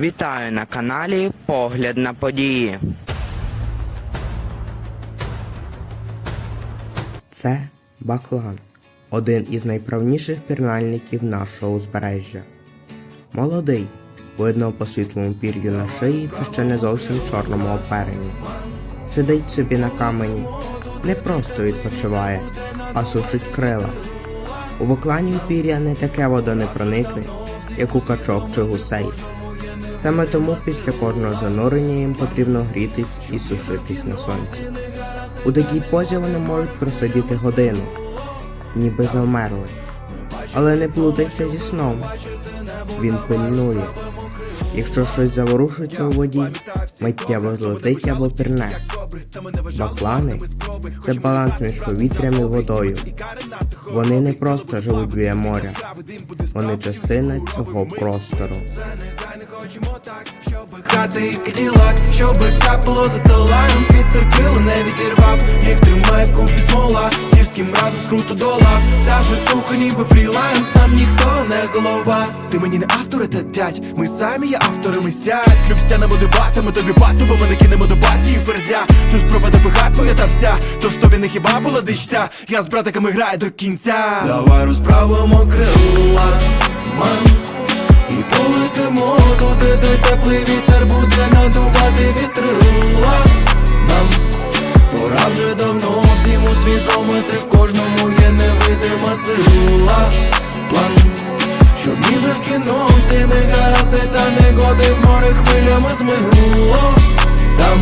Вітаю на каналі Погляд на події. Це Баклан, один із найправніших пірнальників нашого узбережжя. Молодий, видно по світлому пір'ю на шиї та ще не зовсім чорному оперенні. Сидить собі на камені, не просто відпочиває, а сушить крила. У баклані у пір'я не таке вода не проникне, як у качок чи гусей. Саме тому після кожного занурення їм потрібно грітись і сушитись на сонці. У такій позі вони можуть просидіти годину, ніби завмерли. Але не плутайте зі сном. Він пильнує. Якщо щось заворушиться у воді, миттєво злетить або пірне. Баклани це баланс між повітрям і водою. Вони не просто живуть біля моря, вони частина цього простору. Хати і каділак, щоби капало за талаєм Вітер крила не відірвав, їх тримає вкупі смола Гірським разом скруту до лав Вся житуха ніби фріланс, нам ніхто не голова. Ти мені не авторитет, дядь, ми самі є авторами сядь. Клюв стянемо дебатами, тобі бату, бо ми не кинемо до партії ферзя. Цю спроба добига твоя та вся, тож тобі не хіба була дичця? Я з братиками граю до кінця. Давай розправимо крила, мам коли теплий вітер буде надувати вітрила Нам пора вже давно всім усвідомити, в кожному є невидима сила. План, щоб ніби в кіно всі негаразди та негоди в море хвилями змигнуло Там